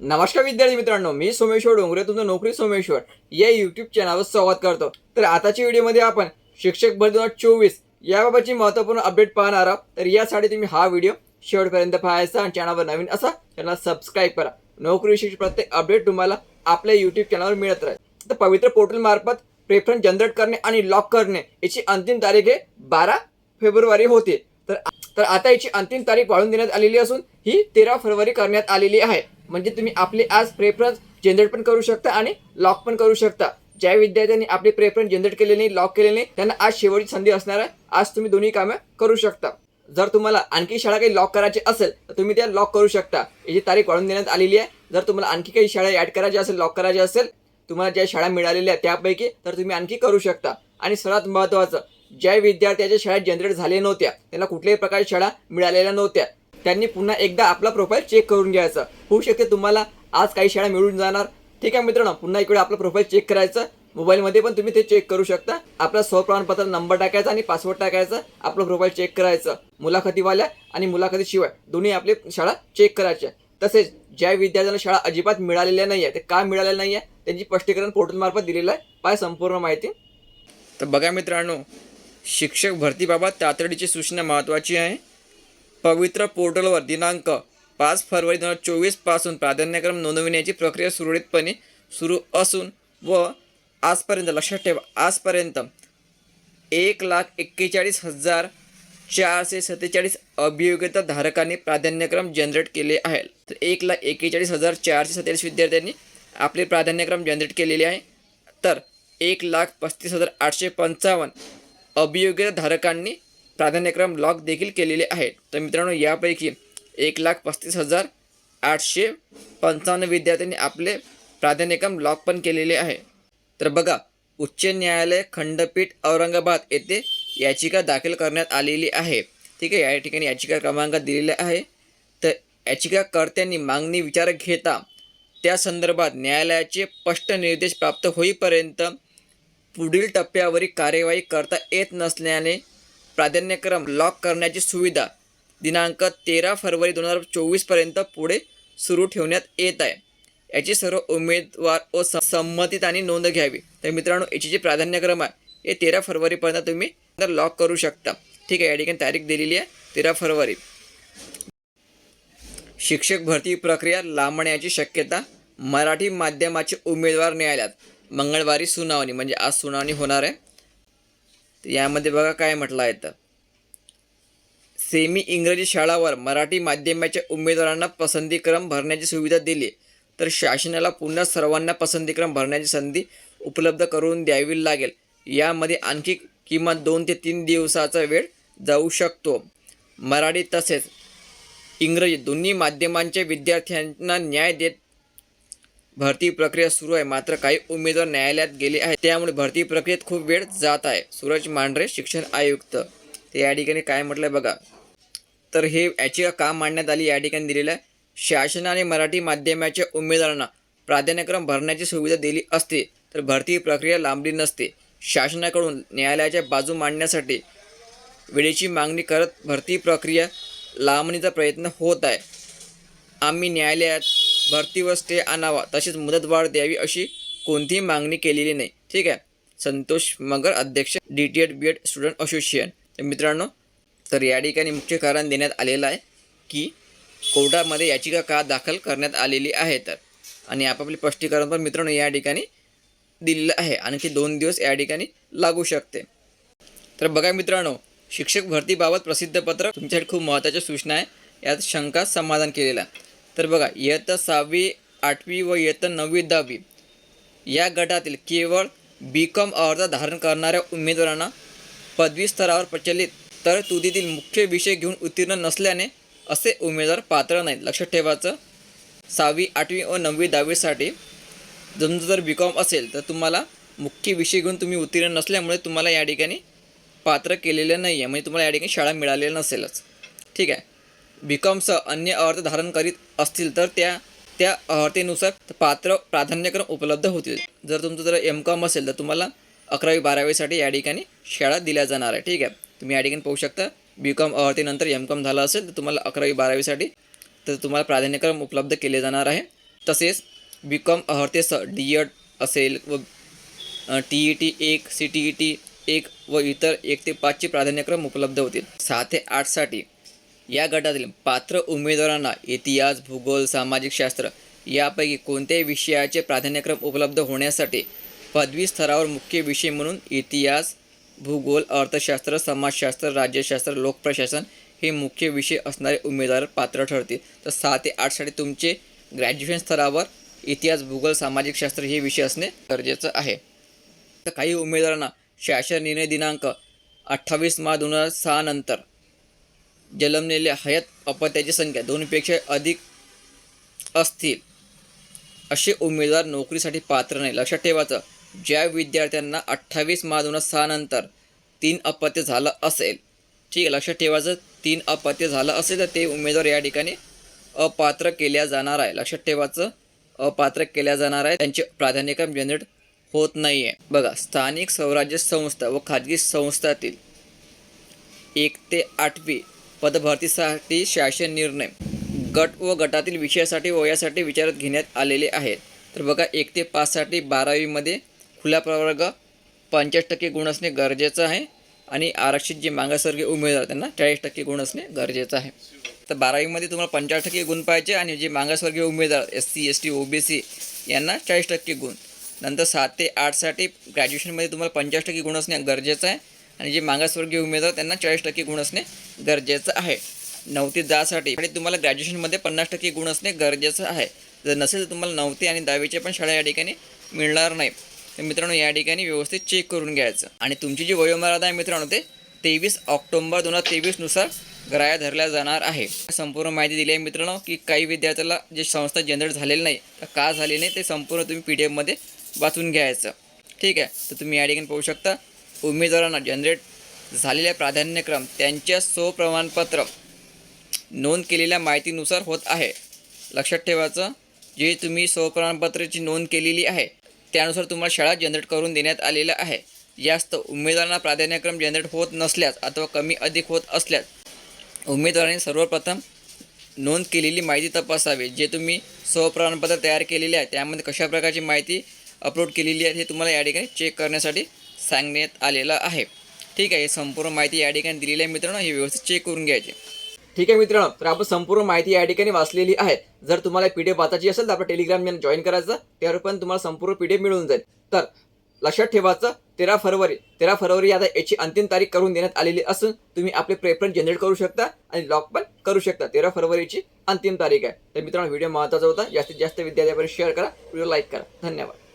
नमस्कार विद्यार्थी मित्रांनो मी सोमेश्वर डोंगरे तुमचं नोकरी सोमेश्वर. या युट्यूब चॅनलवर संवाद करतो. तर आताच्या व्हिडिओमध्ये आपण शिक्षक भरती दोन हजार चोवीस याबाबतची महत्त्वपूर्ण अपडेट पाहणार आहोत. तर यासाठी तुम्ही हा व्हिडिओ शेवटपर्यंत पाहायचा आणि चॅनलवर नवीन असा चॅनल सबस्क्राईब करा. नोकरीविषयी प्रत्येक अपडेट तुम्हाला आपल्या यूट्यूब चॅनलवर मिळत राहील. तर पवित्र पोर्टल मार्फत प्रेफरन्स जनरेट करणे आणि लॉक करणे याची अंतिम तारीख आहे बारा फेब्रुवारी होते. तर तर आता याची अंतिम तारीख वाढून देण्यात आलेली असून ही तेरा फरवरी करण्यात आलेली आहे. म्हणजे तुम्ही आपले आज प्रेफरन्स जनरेट पण करू शकता आणि लॉक पण करू शकता. ज्या विद्यार्थ्यांनी आपले प्रेफरन्स जनरेट केले नाही लॉक केले नाही त्यांना आज शेवटची संधी असणार आहे. आज तुम्ही दोन्ही कामं करू शकता. जर तुम्हाला आणखी शाळा काही लॉक करायची असेल तर तुम्ही त्या लॉक करू शकता. याची तारीख वाढून देण्यात आलेली आहे. जर तुम्हाला आणखी काही शाळा ॲड करायची असेल लॉक करायची असेल तुम्हाला ज्या शाळा मिळालेल्या आहेत त्यापैकी तर तुम्ही आणखी करू शकता. आणि सर्वात महत्त्वाचं ज्या विद्यार्थ्याच्या शाळा जनरेट झाल्या नव्हत्या त्यांना कुठल्याही प्रकारच्या शाळा मिळालेल्या नव्हत्या. त्यांनी पुन्हा एकदा आपला प्रोफाईल चेक करून घ्यायचं. होऊ शकते तुम्हाला आज काही शाळा मिळून जाणार. ठीक आहे मित्रांनो पुन्हा इकडे आपलं प्रोफाईल चेक करायचं. मोबाईलमध्ये पण तुम्ही ते चेक करू शकता. आपला स्वप्रमाणपत्र नंबर टाकायचा आणि पासवर्ड टाकायचा. आपलं प्रोफाईल चेक करायचं. मुलाखतीवाल्या आणि मुलाखतीशिवाय दोन्ही आपले शाळा चेक करायच्या तसेच ज्या विद्यार्थ्यांना शाळा अजिबात मिळालेल्या नाही आहे ते का मिळालेल्या नाही आहे त्यांची स्पष्टीकरण पोर्टलमार्फत दिलेलं आहे. पाय संपूर्ण माहिती. तर बघा मित्रांनो शिक्षक भरतीबाबत तातडीची सूचना महत्त्वाची आहे. पवित्र पोर्टलवर दिनांक पाच फरवरी दोन हजार चोवीसपासून प्राधान्यक्रम नोंदविण्याची प्रक्रिया सुरळीतपणे सुरू असून व आजपर्यंत लक्षात ठेवा आजपर्यंत एक लाख एक्केचाळीस हजार चारशे सत्तेचाळीस अभियोग्यता धारकांनी प्राधान्यक्रम जनरेट केले आहेत. तर एक लाख एक्केचाळीस हजार चारशे सत्तेचाळीस विद्यार्थ्यांनी आपले प्राधान्यक्रम जनरेट केलेले आहे. तर एक लाख पस्तीस हजार आठशे पंचावन्न अभियोग्यधारकांनी प्राधान्यक्रम लॉक देखील केलेले आहेत. तर मित्रांनो यापैकी एक लाख पस्तीस हजार आठशे पंचावन्न विद्यार्थ्यांनी आपले प्राधान्यक्रम लॉक पण केलेले आहे. तर बघा उच्च न्यायालय खंडपीठ औरंगाबाद येथे याचिका दाखल करण्यात आलेली आहे. ठीक आहे या ठिकाणी याचिका क्रमांक दिलेला आहे. तर याचिकाकर्त्यांनी मागणी विचार घेता त्या संदर्भात न्यायालयाचे स्पष्ट निर्देश प्राप्त होईपर्यंत पुढील टप्प्यावरील कार्यवाही करता येत नसल्याने प्राधान्यक्रम लॉक करण्याची सुविधा दिनांक तेरा फरवरी दोन हजार चोवीसपर्यंत पुढे सुरू ठेवण्यात येत आहे. याची सर्व उमेदवार व स- संमतीत आणि नोंद घ्यावी. तर मित्रांनो याची जी प्राधान्यक्रम आहे हे तेरा फरवरीपर्यंत तुम्ही लॉक करू शकता. ठीक आहे या ठिकाणी तारीख दिलेली आहे तेरा फरवरी. शिक्षक भरती प्रक्रिया लांबण्याची शक्यता मराठी माध्यमाचे उमेदवार न्यायालयात. मंगळवारी सुनावणी म्हणजे आज सुनावणी होणार आहे. यामध्ये बघा काय म्हटलं आहे तर. सेमी इंग्रजी शाळावर मराठी माध्यमाच्या उमेदवारांना पसंतीक्रम भरण्याची सुविधा दिली. तर शासनाला पुन्हा सर्वांना पसंतीक्रम भरण्याची संधी उपलब्ध करून द्यावी लागेल. यामध्ये आणखी किमान दोन ते तीन दिवसाचा वेळ जाऊ शकतो. मराठी तसेच इंग्रजी दोन्ही माध्यमांच्या विद्यार्थ्यांना न्याय देत भरती प्रक्रिया सुरू आहे. मात्र काही उमेदवार न्यायालयात गेले आहेत. त्यामुळे भरती प्रक्रियेत खूप वेळ जात आहे. सूरज मांढरे शिक्षण आयुक्त. ते या ठिकाणी काय म्हटलं आहे बघा. तर हे याचिका का मांडण्यात आली? या ठिकाणी दिलेलं आहे शासनाने मराठी माध्यमाच्या उमेदवारांना प्राधान्यक्रम भरण्याची सुविधा दिली असते तर भरती प्रक्रिया लांबली नसते. शासनाकडून न्यायालयाच्या बाजू मांडण्यासाठी वेळेची मागणी करत भरती प्रक्रिया लांबणीचा प्रयत्न होत आहे. आम्ही न्यायालयात भरतीवर स्टे आणावा तसेच मुदतवाढ द्यावी अशी कोणतीही मागणी केलेली नाही. ठीक आहे? संतोष मगर अध्यक्ष D T ed B ed student association तर मित्रांनो तर या ठिकाणी मुख्य कारण देण्यात आलेलं आहे की कोर्टामध्ये याचिका का दाखल करण्यात आलेली आहे तर. आणि आपापले स्पष्टीकरण पण मित्रांनो या ठिकाणी दिलेलं आहे. आणखी दोन दिवस या ठिकाणी लागू शकते. तर बघा मित्रांनो शिक्षक भरतीबाबत प्रसिद्ध पत्र तुमच्यासाठी खूप महत्त्वाच्या सूचना आहे. यात शंका समाधान केलेला आहे. तर बघा इयत्ता सहावी आठवी व इयत्ता नववी दहावी या गटातील केवळ बी कॉम अर्ज धारण करणाऱ्या उमेदवारांना पदवी स्तरावर प्रचलित तर तुदीतील मुख्य विषय घेऊन उत्तीर्ण नसल्याने असे उमेदवार पात्र नाहीत. लक्षात ठेवायचं सहावी आठवी व नववी दहावीसाठी जर जर बी कॉम असेल तर तुम्हाला मुख्य विषय घेऊन तुम्ही उत्तीर्ण नसल्यामुळे तुम्हाला या ठिकाणी पात्र केलेलं नाही आहे म्हणजे तुम्हाला या ठिकाणी शाळा मिळालेल्या नसेलच. ठीक आहे? बी कॉमसह अन्य अर्थ धारण करीत असतील तर त्या त्या अर्हतेनुसार पात्र प्राधान्यक्रम उपलब्ध होतील. जर तुमचं जर एम कॉम असेल तर तुम्हाला अकरावी बारावीसाठी या ठिकाणी शाळा दिल्या जाणार आहे. ठीक आहे? तुम्ही या ठिकाणी पाहू शकता बी कॉम अर्हतेनंतर एम कॉम झालं असेल तर तुम्हाला अकरावी बारावीसाठी तर तुम्हाला प्राधान्यक्रम उपलब्ध केले जाणार आहे. तसेच बी कॉम अर्हतेसह डी एड असेल व टी ई टी एक सी टी ई टी एक व इतर एक ते पाचचे प्राधान्यक्रम उपलब्ध होतील. सहा ते आठसाठी या गटातील पात्र उमेदवारांना इतिहास भूगोल सामाजिक शास्त्र यापैकी कोणत्याही विषयाचे प्राधान्यक्रम उपलब्ध होण्यासाठी पदवी स्तरावर मुख्य विषय म्हणून इतिहास भूगोल अर्थशास्त्र समाजशास्त्र राज्यशास्त्र लोकप्रशासन हे मुख्य विषय असणारे उमेदवार पात्र ठरतील. तर सहा ते आठसाठी तुमचे ग्रॅज्युएशन स्तरावर इतिहास भूगोल सामाजिक शास्त्र हे विषय असणे गरजेचं आहे. तर काही उमेदवारांना शासन निर्णय दिनांक अठ्ठावीस मार्च दोन हजार सहा नंतर जन्मलेल्या हयात अपत्याची संख्या दोनपेक्षा अधिक असतील असे उमेदवार नोकरीसाठी पात्र नाही लक्षात ठेवायचं ज्या विद्यार्थ्यांना अठ्ठावीस मार्च सहा नंतर तीन अपत्य झालं असेल ठीक आहे लक्षात ठेवायचं तीन अपत्य झालं असेल तर ते उमेदवार या ठिकाणी अपात्र केल्या जाणार आहे. लक्षात ठेवायचं अपात्र केल्या जाणार आहे. त्यांचे प्राधान्यक्रम जनरेट होत नाही आहे बघा स्थानिक स्वराज्य संस्था व खाजगी संस्थातील एक ते आठवी पदभरतीसाठी शासन निर्णय. गट व गटातील विषयासाठी वयासाठी विचारात घेण्यात आलेले आहेत. तर बघा एक ते पाचसाठी बारावीमध्ये खुला प्रवर्ग पंचाळीस टक्के गुण असणे गरजेचं आहे आणि आरक्षित जे मागासवर्गीय उमेदवार त्यांना चाळीस टक्के गुण असणे गरजेचं आहे. तर बारावीमध्ये तुम्हाला पंचाळीस टक्के गुण पाहिजे आणि जे मागासवर्गीय उमेदवार S C S T O B C यांना चाळीस टक्के गुण. नंतर सात ते आठसाठी ग्रॅज्युएशनमध्ये तुम्हाला पंचाळीस टक्के गुण असणे गरजेचं आहे. आणि जे मागासवर्गीय उमेदवार त्यांना चाळीस टक्के गुण असणे गरजेचं आहे. नऊ ते दहासाठी आणि तुम्हाला ग्रॅज्युएशनमध्ये पन्नास टक्के गुण असणे गरजेचं आहे. जर नसेल तर तुम्हाला नऊ ते आणि दहावीच्या पण शाळा या ठिकाणी मिळणार नाही. तर मित्रांनो या ठिकाणी व्यवस्थित चेक करून घ्यायचं. आणि तुमची जी वयोमर्यादा आहे मित्रांनो ते तेवीस ऑक्टोंबर दोन हजार तेवीसनुसार ग्राह्य धरल्या जाणार आहे. संपूर्ण माहिती दिली आहे मित्रांनो की काही विद्यार्थ्याला जे संस्था जनरेट झालेली नाही तर का झाले नाही ते संपूर्ण तुम्ही पी डी एफमध्ये वाचून घ्यायचं. ठीक आहे? तर तुम्ही या ठिकाणी पाहू शकता. उमेदवारांना जनरेट झालेले प्राधान्यक्रम त्यांच्या स्वप्रमाणपत्र नोंद केलेल्या माहितीनुसार होत आहे. लक्षात ठेवायचं जे तुम्ही स्वप्रमाणपत्राची नोंद केलेली आहे त्यानुसार तुम्हाला शाळा जनरेट करून देण्यात आलेलं आहे. जास्त उमेदवारांना प्राधान्यक्रम जनरेट होत नसल्यास अथवा कमी अधिक होत असल्यास उमेदवारांनी सर्वप्रथम नोंद केलेली माहिती तपासावी. जे तुम्ही स्वप्रमाणपत्र तयार केलेले आहे त्यामध्ये कशा प्रकारची माहिती अपलोड केलेली आहे हे तुम्हाला या ठिकाणी चेक करण्यासाठी सांगण्यात आलेलं आहे. ठीक आहे संपूर्ण माहिती या ठिकाणी दिलेली आहे मित्रांनो. ही व्यवस्थित चेक करून घ्यायची. ठीक आहे मित्रांनो तर आपण संपूर्ण माहिती या ठिकाणी वाचलेली आहे. जर तुम्हाला पी डी एफ वाचायची असेल तर आपल्या टेलिग्राम जॉईन करायचं. त्यावर पण तुम्हाला संपूर्ण पी डी एफ मिळून जाईल. तर लक्षात ठेवायचं तेरा फरवरी तेरा फरवरी आता याची अंतिम तारीख करून देण्यात आलेली असून तुम्ही आपले प्रेफरन्स जनरेट करू शकता आणि लॉक पण करू शकता. तेरा फरवरीची अंतिम तारीख आहे. तर मित्रांनो व्हिडिओ महत्त्वाचा होता. जास्तीत जास्त विद्यार्थ्यापर्यंत शेअर करा. व्हिडिओ लाईक करा. धन्यवाद.